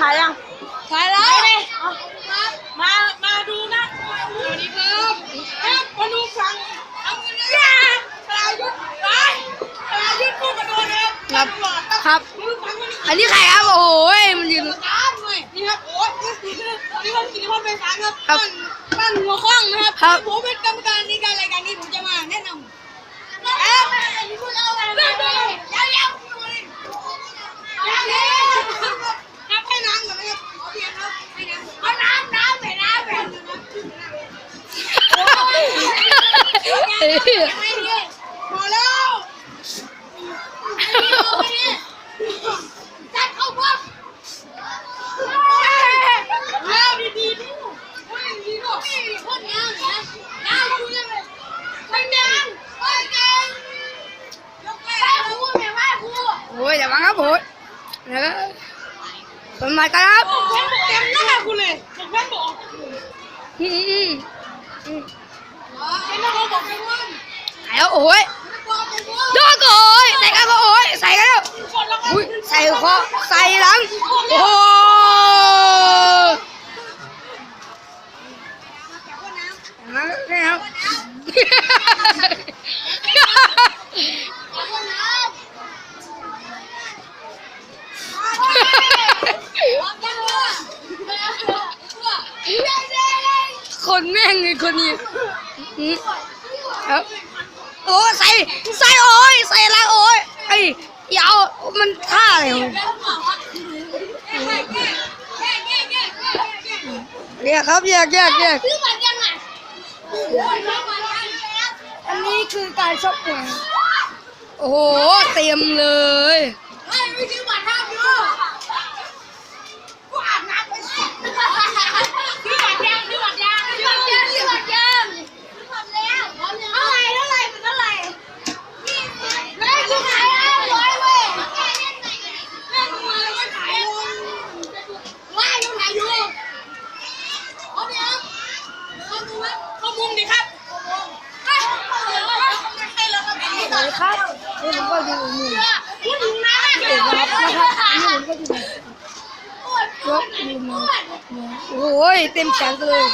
ถ่ายยังถ่ายแล้วมา มาดูนะสวัสดีครับครับมาดูฝั่งเอาเงินเลยนะปลายุทธ์ไปปลายุทธ์พูดมาโดนเลยครับตำรวจครับดูฝั่งมันอันนี้ใครครับ โอ้ยมันยืนตามหน่อยนี่ครับ โอ้ยนี่ครับกิติพลเป็นสารครับครับบ้านบ้านหัวข้องนะครับครับ ผมเป็นกรรมการในการรายการนี้ผมจะมาแนะนำเอ้าพูดเอาอะไรเรื่องเลยยาวๆยาวๆครับให้น้ำก่อนนะครับขอเพียงครับให้น้ำเอาน้ำน้ำไปน้ำไปน้ำ ไม่ดี พอแล้วจัดเข้าพวกแล้วดีๆดูว่าดีๆดูโคตรยาวเลยนะยาวดูยังไงไม่ยังไม่ยังยกไปครูแม่ว่าครูโอ้ยอย่าบังครับโอ้ยแล้วก็สมัยกันครับเต็มหน้าคุณเลยบอกแม่บอกอืมอืมอืม เต็มหน้าเขาบอกไปว่า แล้วโอ้ยบอกไปว่าโดนก็โอ้ยใส่กันก็โอ้ยใส่กันแล้วอุ้ยใส่คอใส่หลังโอ้มาแค่ครับคนแม่งเลยคนนี้อืมครับ โอ้ใส่ใส่โอ้ยใส่ลังโอ้ยไอ้ยาวมันท่าอะไรเรียกครับเรียกเรียกเรียกอันนี้คือการชกมวยโอ้โหเต็มเลยเฮ้ไม่ซื้อบัตรห้ามอยู่อาบน้ำไปสิซื้อบัตรยังซื้อบัตรยังซื้อบัตรยังซื้อบัตรยังซื้อบัตรแล้วเท่าไหร่เท่าไหร่เป็นเท่าไหร่ยี่สิบเฮ้ยกูขายห้าร้อยเว้ยแม่งมาแล้วก็ขายว่าอยู่ไหนอยู่เอาเดี๋ยวเข้ามุมเข้ามุมดิครับเฮ้ยเดี๋ยวไม่ให้แล้ว ครับสวัสดีครับนี่ผมก็ดูมือพูดถึงนะเด็กครับนะครับนี่ผมก็อยู่ยกดูมือโอ้ยเต็มแขนเลย